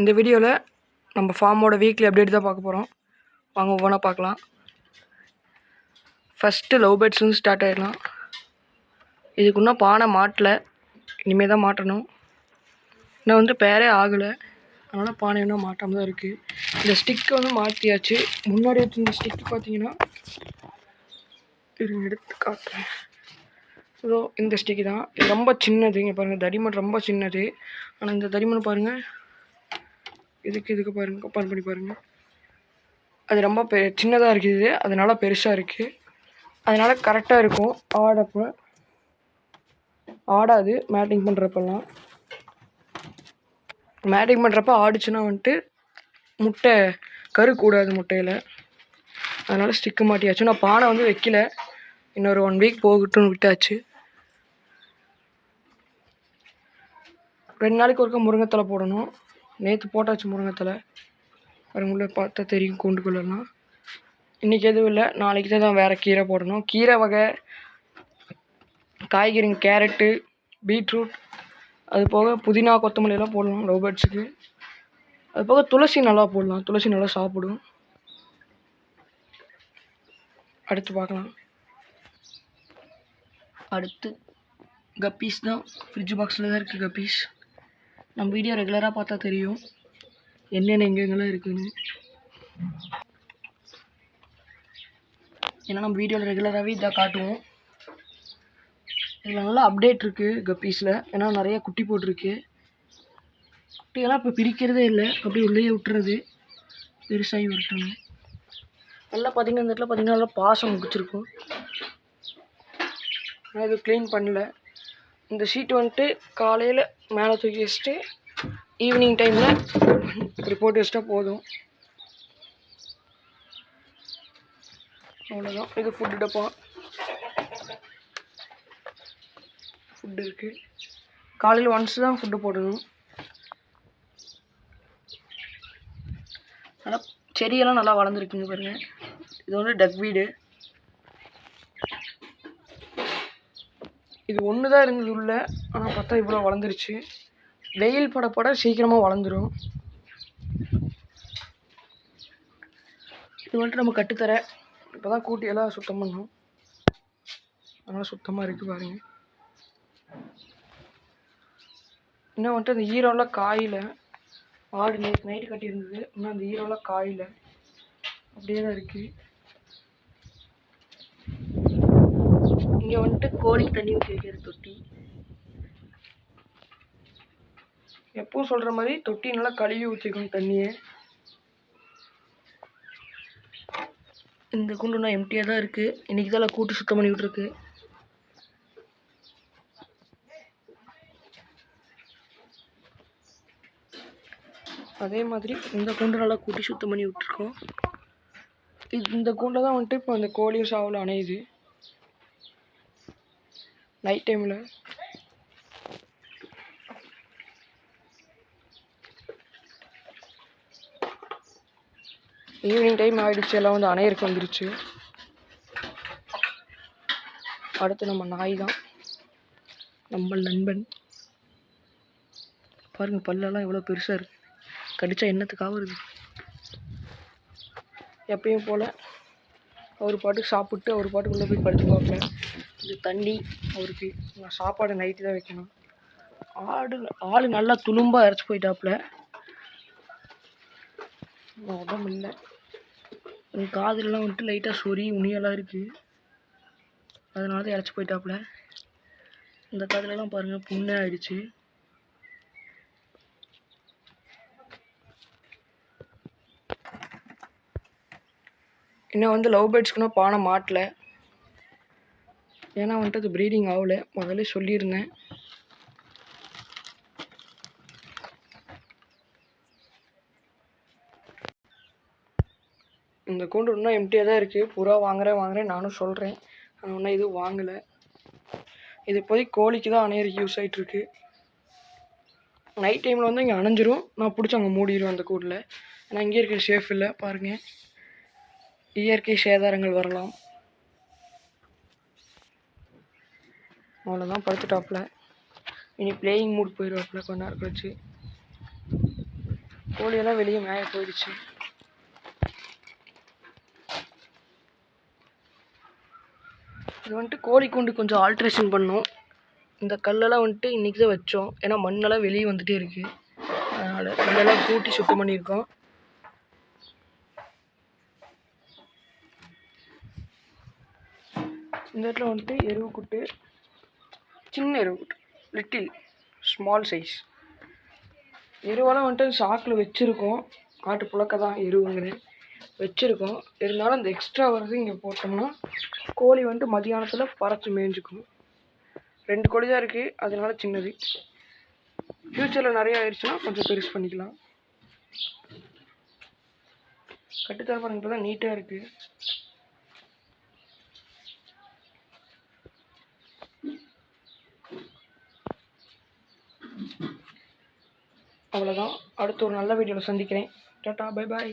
இந்த வீடியோவில் நம்ம ஃபார்மோட வீக்லி அப்டேட் தான் பார்க்க போகிறோம் வாங்க ஒவ்வொன்றா பார்க்கலாம். ஃபஸ்ட்டு லவ் பேர்ட்ஸ்லேருந்து ஸ்டார்ட் ஆகிடலாம் இதுக்கு இன்னும் பானை மாட்டலை. இனிமேல் தான் மாட்டணும். இன்னும் வந்து பேரே ஆகலை. அதனால் பானை இன்னும் மாட்டாமல் தான் இருக்குது இந்த ஸ்டிக்கை வந்து மாற்றியாச்சு முன்னாடி வச்சிருந்த ஸ்டிக் பார்த்தீங்கன்னா இருங்க எடுத்து காட்டுறேன். ஸோ இந்த ஸ்டிக்கு தான். இது ரொம்ப சின்னது. இங்கே பாருங்கள் தடிமன் ரொம்ப சின்னது. ஆனால் இந்த தடிமன் பாருங்கள் இதுக்கு இதுக்கு பாருங்கள் கம்பேர் பண்ணி பாருங்கள் அது ரொம்ப பெ சின்னதாக இருக்குது. அதனால் பெருசாக இருக்குது அதனால் கரெக்டாக இருக்கும். ஆடப்போ ஆடாது. மேட்டிங் பண்ணுறப்பெல்லாம் மேட்டிங் பண்ணுறப்ப ஆடிச்சுன்னா வந்துட்டு முட்டை கரு கூடாது முட்டையில். அதனால் ஸ்டிக்கு மாட்டியாச்சு. நான் பானை வந்து வைக்கல. இன்னொரு ஒன் வீக் போகட்டும்னு விட்டாச்சு. ரெண்டு நாளைக்கு ஒருக்கா முருங்கைத்தலை போடணும். நேற்று போட்டாச்சு முருங்கத்தில் பாருங்க பார்த்தா தெரியும் கூண்டுக்குள்ளெல்லாம் இன்றைக்கி எதுவும் இல்லை. நாளைக்கு தான் வேறு கீரை போடணும். கீரை வகை காய்கறிங்க கேரட்டு பீட்ரூட். அது போக புதினா கொத்தமல்லி எல்லாம் போடலாம் லவ் பேர்ட்ஸுக்கு அது போக துளசி நல்லா போடலாம். துளசி நல்லா சாப்பிடும். அடுத்து பார்க்கலாம். அடுத்து கப்பீஸ் தான். ஃப்ரிட்ஜ் பாக்ஸில் தான் இருக்குது கப்பீஸ். நம்ம வீடியோ ரெகுலராக பார்த்தா தெரியும். என்னென்ன எங்கெங்கெல்லாம் இருக்குன்னு. ஏன்னா நம்ம வீடியோவில் ரெகுலராகவே இதாக காட்டுவோம். இதில் நல்லா அப்டேட் இருக்குது கப்பீஸில் ஏன்னா நிறைய குட்டி போட்டிருக்கு. குட்டியெல்லாம் இப்போ பிரிக்கிறதே இல்லை. அப்படியே உள்ளேயே விட்டுறது. பெருசாகி விட்டுணும் நல்லா பார்த்தீங்கன்னா இந்த இடத்துல பார்த்திங்கன்னா நல்லா பாசம் முடிச்சிருக்கும் ஆனால் இது க்ளீன் பண்ணல. இந்த ஷீட் வந்துட்டு காலையில் மேலே தூக்கி வச்சுட்டு ஈவினிங் டைமில் இப்படி போட்டு வச்சிட்டா போதும். அவ்வளோதான் இது ஃபுட்டு டப்பா. ஃபுட்டு இருக்குது காலையில் ஒன்ஸ் தான் ஃபுட்டு போடணும். நல்லா செடியெல்லாம் நல்லா வளர்ந்துருக்குங்க பாருங்கள் இது வந்து டக் வீடு. இது ஒன்று தான் இருந்தது உள்ள. ஆனால் பார்த்தா இவ்வளோ வளர்ந்துருச்சு. வெயில் பட பட சீக்கிரமாக வளர்ந்துரும். இது வந்துட்டு நம்ம கட்டுத்தர. இப்போ தான் கூட்டி எல்லாம் சுத்தம் பண்ணோம். அதனால் சுத்தமாக இருக்குது பாருங்க. இன்னும் வந்துட்டு அந்த ஈரோலாம் காயில் ஆடு நேற்று நைட்டு கட்டியிருந்தது. இன்னும் அந்த ஈரோலாம் காயில் அப்படியே தான் இருக்குது இங்கே வந்துட்டு கோழிக்கு தண்ணி ஊற்றி வைக்கிற தொட்டி. எப்பவும் சொல்கிற மாதிரி தொட்டி நல்லா கழுவி ஊற்றிக்கணும் தண்ணியை. இந்த குண்டுனா எம்டியாக தான் இருக்குது இன்றைக்கி தான் கூட்டு சுத்தம் பண்ணி விட்ருக்கு அதே மாதிரி இந்த கூண்டு நல்லா கூட்டி சுத்தம் பண்ணி விட்ருக்கோம் இது இந்த கூண்டை தான் வந்துட்டு இப்போ அந்த கோழியும் சாவில் அணையுது. நைட் டைமில் ஈவினிங் டைம் ஆகிடுச்சு எல்லாம் வந்து அணையருக்கு வந்துருச்சு. அடுத்து நம்ம நாய் தான் நம்ம நண்பன். பாருங்கள் பல்லெல்லாம் எவ்வளோ பெருசாக இருக்குது கடித்தா என்னத்துக்காக வருது எப்பயும் போல் அவர் பாட்டுக்கு சாப்பிட்டு அவர் பாட்டுக்குள்ளே போய் படுத்துக்குவாப்புல இது தண்ணி. அவருக்கு நான் சாப்பாடு நைட்டு தான் வைக்கணும். ஆடு ஆள் நல்லா துளும்பாக இறச்சி போயிட்டாப்புல. உடம்பு இல்லை. என் காதுலலாம் வந்துட்டு லைட்டாக சொறி உனியெல்லாம் இருக்குது அதனால தான் இறச்சி போயிட்டாப்புல. இந்த காதுலலாம் பாருங்கள் புண்ணே ஆயிடுச்சு. இன்னும் வந்து லவ் பேர்ட்ஸ்க்குன்னா பானை மாட்டலை. ஏன்னா வந்துட்டு அது ப்ரீடிங் ஆகல. முதல்ல சொல்லியிருந்தேன். இந்த கூண்டு இன்னும் எம்டியாக தான் இருக்குது புறா வாங்குறேன் வாங்குறேன் நானும் சொல்கிறேன் ஆனால் இன்னும் எதுவும் வாங்கலை. இது இப்போதைக்கு கோழிக்கு தான் அணையறதுக்கு யூஸ் ஆகிட்டுருக்கு நைட் டைமில் வந்து இங்கே அணைஞ்சிரும். நான் பிடிச்சி அங்கே மூடிடுவேன் அந்த கூண்டில். ஆனால் இங்கே இருக்க சேஃப் இல்லை. பாருங்கள் இயற்கை சேதாரங்கள் வரலாம். அவ்வளோதான் படுத்துட்டாப்புல. இனி பிளேயிங் மூட் போயிடுவாப்புல கொஞ்ச நேரம் கழிச்சு. கோழியெல்லாம் வெளியே மேய போயிடுச்சு. இது வந்துட்டு கோழி கூண்டு கொஞ்சம் ஆல்ட்ரேஷன் பண்ணோம். இந்த கல்லெல்லாம் வந்துட்டு இன்றைக்கி தான் வச்சோம். ஏன்னா மண்ணெல்லாம் வெளியே வந்துகிட்டே இருக்குது அதனால் கல்லெல்லாம் கூட்டி சுத்தம் பண்ணியிருக்கோம். இந்த இடத்துல வந்துட்டு எருவு குட்டு சின்ன எருவு லிட்டில் ஸ்மால் சைஸ் எருவெல்லாம் வந்துட்டு சாக்கில் வச்சுருக்கோம். ஆட்டு புழக்க தான் எருவுங்கிறேன் வச்சுருக்கோம். இருந்தாலும் அந்த எக்ஸ்ட்ரா வரது இங்கே போட்டோம்னா கோழி வந்துட்டு மதியானத்தில் பறச்சு மேய்ஞ்சிக்கும். ரெண்டு கோழி தான் இருக்குது அதனால சின்னது. ஃப்யூச்சரில் நிறைய ஆயிடுச்சுன்னா கொஞ்சம் பெருசு பண்ணிக்கலாம். கட்டுத்தர பாருங்க இப்போ தான் நீட்டாக இருக்குது அவ்வளோதான் அடுத்து ஒரு நல்ல வீடியோவில் சந்திக்கிறேன். Tata bye bye